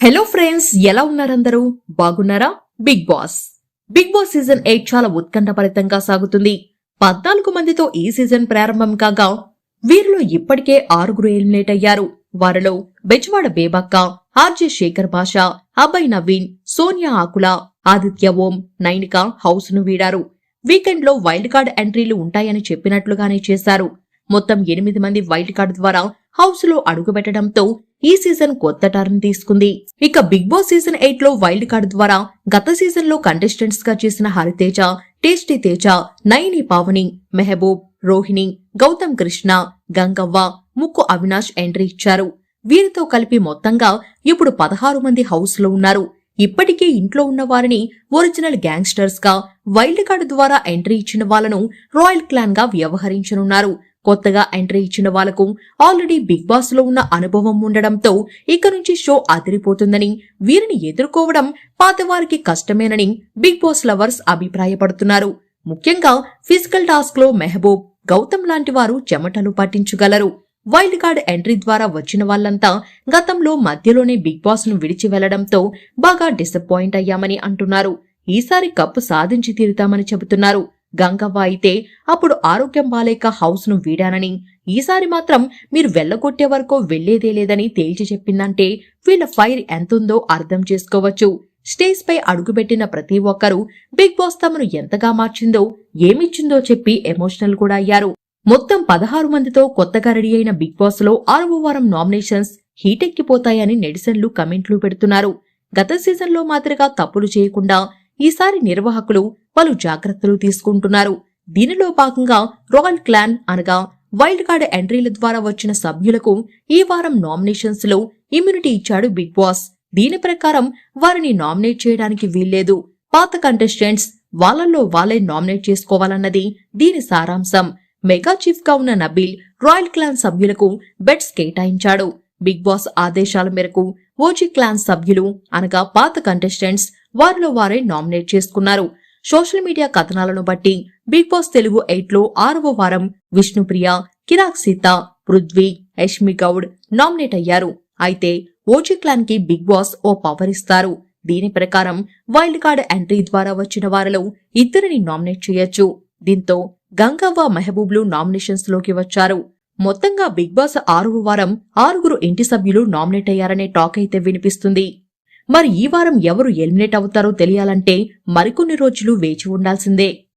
Hello friends ఎలా ఉన్నారందరూ? బాగున్నారా? Bigg Boss Bigg Boss season eight చాలా ఉత్కంఠభరితంగా సాగుతుంది. పద్నాలుగు మందితో ఈ సీజన్ ప్రారంభం కాగా వీరిలో ఇప్పటికే ఆరుగురు ఎలిమినేట్ అయ్యారు. వారిలో బెజవాడ బేబక్క ఆర్జే శేఖర్ భాష అభయ్ నవీన్ సోనియా ఆకుల ఆదిత్య ఓం నైనిక హౌస్ను వీడారు. వీకెండ్లో వైల్డ్ కార్డ్ ఎంట్రీలు ఉంటాయని చెప్పినట్లుగానే చేశారు. మొత్తం ఎనిమిది మంది వైల్డ్ కార్డ్ ద్వారా హౌస్లో అడుగుపెట్టడంతో ఈ సీజన్ కొత్త టర్న్ తీసుకుంది. ఇక బిగ్ బాస్ సీజన్ ఎయిట్లో వైల్డ్ కార్డ్ ద్వారా గత సీజన్లో కంటెస్టెంట్స్గా చేసిన హరితేజ టేస్టీ తేజ నయని పావని మెహబూబ్ రోహిణి గౌతమ్ కృష్ణ గంగవ్వ ముక్కు అవినాష్ ఎంట్రీ ఇచ్చారు. వీరితో కలిపి మొత్తంగా ఇప్పుడు పదహారు మంది హౌస్లో ఉన్నారు. ఇప్పటికే ఇంట్లో ఉన్న వారిని ఒరిజినల్ గ్యాంగ్స్టర్స్గా వైల్డ్ కార్డు ద్వారా ఎంట్రీ ఇచ్చిన వాళ్ళను రాయల్ క్లాన్గా వ్యవహరించనున్నారు. కొత్తగా ఎంట్రీ ఇచ్చిన వాళ్ళకు ఆల్రెడీ బిగ్ బాస్లో ఉన్న అనుభవం ఉండడంతో ఇక నుంచి షో అదిరిపోతుందని వీరిని ఎదుర్కోవడం పాతవారికి కష్టమేనని బిగ్ బాస్ లవర్స్ అభిప్రాయపడుతున్నారు. ముఖ్యంగా ఫిజికల్ టాస్క్లో మెహబూబ్ గౌతమ్ లాంటి వారు చెమటలు పట్టించగలరు. వైల్డ్ కార్డ్ ఎంట్రీ ద్వారా వచ్చిన వాళ్ళంతా గతంలో మధ్యలోనే బిగ్ బాస్ను విడిచి వెళ్ళడంతో బాగా డిసప్పాయింట్ అయ్యామని అంటున్నారు. ఈసారి కప్పు సాధించి తీరుతామని చెబుతున్నారు. గంగవ్వ అయితే అప్పుడు ఆరోగ్యం బాలేక హౌస్ను వీడానని. ఈసారి మాత్రం మీరు వెళ్ళగొట్టే వరకు వెళ్ళేదే లేదని తేల్చి చెప్పిందంటే వీళ్ళ ఫైర్ ఎంతుందో అర్థం చేసుకోవచ్చు. స్టేజ్ పై అడుగుపెట్టిన ప్రతి ఒక్కరూ బిగ్ బాస్ తమను ఎంతగా మార్చిందో ఏమిచ్చిందో చెప్పి ఎమోషనల్ కూడా అయ్యారు. మొత్తం పదహారు మందితో కొత్తగా రెడీ అయిన బిగ్ బాస్లో ఆరవ వారం నామినేషన్స్ హీటెక్కిపోతాయని నెటిజన్లు కమెంట్లు పెడుతున్నారు. గత సీజన్లో మాదిరిగా తప్పులు చేయకుండా ఈసారి నిర్వాహకులు పలు జాగ్రత్తలు తీసుకుంటున్నారు. దీనిలో భాగంగా రాయల్ క్లాన్ అనగా వైల్డ్ కార్డ్ ఎంట్రీల ద్వారా వచ్చిన సభ్యులకు ఈ వారం నామినేషన్స్లో ఇమ్యూనిటీ ఇచ్చాడు బిగ్ బాస్. దీని ప్రకారం వారిని నామినేట్ చేయడానికి వీల్లేదు. పాత కంటెస్టెంట్స్ వాళ్ళల్లో వాళ్ళే నామినేట్ చేసుకోవాలన్నది దీని సారాంశం. మెగా చీఫ్గా ఉన్న నబీల్ రాయల్ క్లాన్ సభ్యులకు బెడ్స్ కేటాయించాడు. బిగ్ బాస్ ఆదేశాల మేరకు ఓజీ క్లాన్ సభ్యులు అనగా పాత కంటెస్టెంట్స్ వారిలో వారే నామినేట్ చేసుకున్నారు. సోషల్ మీడియా కథనాలను బట్టి బిగ్ బాస్ తెలుగు ఎయిట్లో ఆరవ వారం విష్ణుప్రియ కిరాక్ సీత పృథ్వీ యష్మి గౌడ్ నామినేట్ అయ్యారు. అయితే ఓజీ క్లాన్కి బిగ్ బాస్ ఓ పవర్ ఇస్తారు. దీని ప్రకారం వైల్డ్ కార్డ్ ఎంట్రీ ద్వారా వచ్చిన వారిలో ఇద్దరిని నామినేట్ చేయొచ్చు. దీంతో గంగవ్వ మెహబూబ్లు నామినేషన్స్లోకి వచ్చారు. మొత్తంగా బిగ్ బాస్ ఆరుగు వారం ఆరుగురు ఇంటి సభ్యులు నామినేట్ అయ్యారనే టాక్ అయితే వినిపిస్తుంది. మరి ఈ వారం ఎవరు ఎలిమినేట్ అవుతారో తెలియాలంటే మరికొన్ని రోజులు వేచి ఉండాల్సిందే.